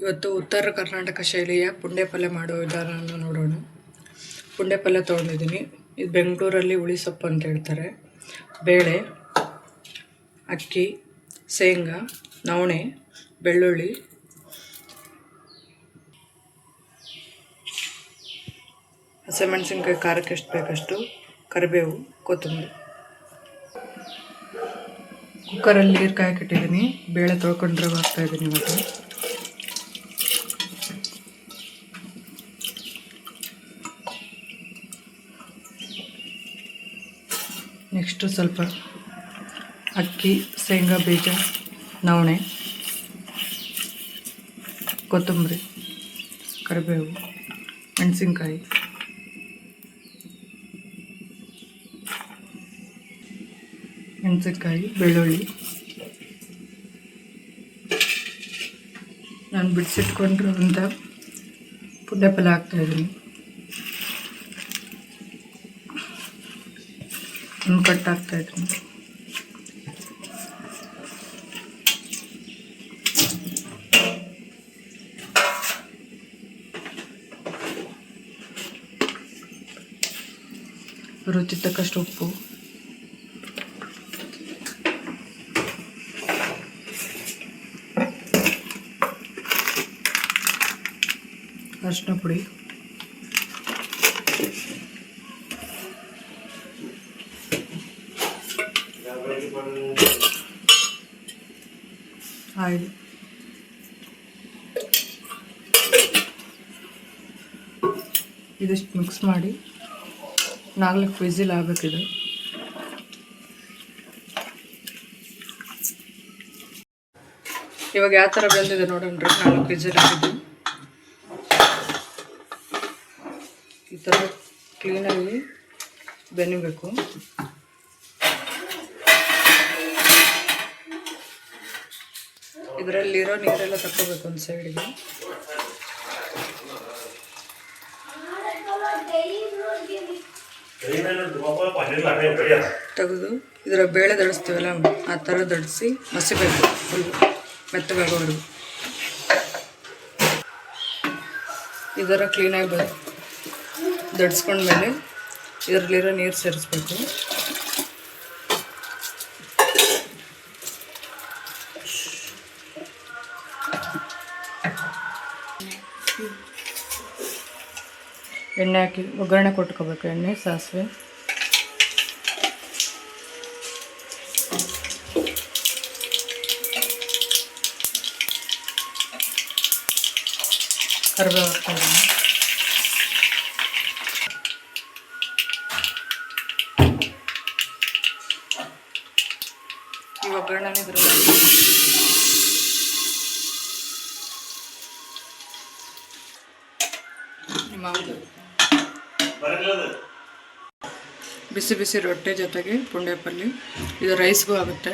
ಇವತ್ತು ಉತ್ತರ ಕರ್ನಾಟಕ ಶೈಲಿಯ ಪುಂಡೆ ಪಲ್ಯ ಮಾಡೋ ವಿಧಾನವನ್ನು ನೋಡೋಣ. ಪುಂಡೆ ಪಲ್ಯ ತೊಗೊಂಡಿದ್ದೀನಿ. ಇದು ಬೆಂಗಳೂರಲ್ಲಿ ಹುಳಿ ಸೊಪ್ಪು ಅಂತ ಹೇಳ್ತಾರೆ. ಬೇಳೆ, ಅಕ್ಕಿ, ಶೇಂಗಾ, ನವಣೆ, ಬೆಳ್ಳುಳ್ಳಿ, ಹಸಿಮೆಣಸಿನ್ಕಾಯಿ ಖಾರಕ್ಕೆ ಎಷ್ಟು ಬೇಕಷ್ಟು ಕರಿಬೇವು, ಕೊತ್ತಂಬರಿ. ಕುಕ್ಕರಲ್ಲಿ ನೀರು ಕಾಯಕ್ಕಿಟ್ಟಿದ್ದೀನಿ ಬೇಳೆ ತೊಳ್ಕೊಂಡ್ರೆ ಹಾಕ್ತಾ ಇದ್ದೀನಿ ನೆಕ್ಸ್ಟು ಸ್ವಲ್ಪ ಅಕ್ಕಿ, ಶೇಂಗಾ, ಬೀಜ, ನವಣೆ, ಕೊತ್ತಂಬರಿ, ಕರಿಬೇವು, ಮೆಣಸಿನ್ಕಾಯಿ. ಮೆಣಸಿನ್ಕಾಯಿ, ಬೆಳ್ಳುಳ್ಳಿ. ನಾನು ಬಿಡಿಸಿಟ್ಕೊಂಡಿರೋಂಥ ಪುಂಡೆ ಪಲ್ಯ ಹಾಕ್ತಾಯಿದ್ದೀನಿ कट टाकता येतो రుచి తగ్గಷ್ಟು ఉప్పు అర్చన పొడి ಆಯಿಲ್ ಇದಿಷ್ಟು ಮಿಕ್ಸ್ ಮಾಡಿ ನಾಲ್ಕು ವಿಸಿಲ್ ಆಗಬೇಕಿದೆ. ಇವಾಗ ಯಾವ ಥರ ಬೆಂದಿದೆ ನೋಡೋಣ ನಾಲ್ಕು ವಿಸಿಲ್ ಆಗಿದ್ದು ಈ ಥರ ಕ್ಲೀನಾಗಿ ಬೆನಿಬೇಕು ಇದರಲ್ಲಿರೋ ನೀರೆಲ್ಲ ತಕ್ಕೋಬೇಕು ಒಂದು ಸೈಡ್ಗೆ ತೆಗೆದು, ಇದರ ಬೇಳೆ ದಡಿಸ್ತೀವಲ್ಲ ಆ ಥರ ದಡಿಸಿ ಮಸಿಬೇಕು ಫುಲ್ ಮೆತ್ತಗಾಗೋವರೆಗೂ. ಇದರ ಕ್ಲೀನಾಗಿ ಬ ದಡ್ಸ್ಕೊಂಡ್ಮೇಲೆ ಇದರಲ್ಲಿರೋ ನೀರು ಸೇರಿಸ್ಬೇಕು. ಎಣ್ಣೆ ಹಾಕಿ ಒಗ್ಗರಣೆ ಕೊಟ್ಕೋಬೇಕು ಎಣ್ಣೆ ಸಾಸಿವೆ. ಕರಿಬೇವು ಹಾಕ್ತಾ ಈ ಒಗ್ಗರಣೆ ನಿಮ್ಮ ಬಿಸಿ ಬಿಸಿ ರೊಟ್ಟೆ ಜೊತೆಗೆ ಪುಂಡೆ ಪಲ್ಯ ಇದು ರೈಸ್ಗೂ ಆಗುತ್ತೆ.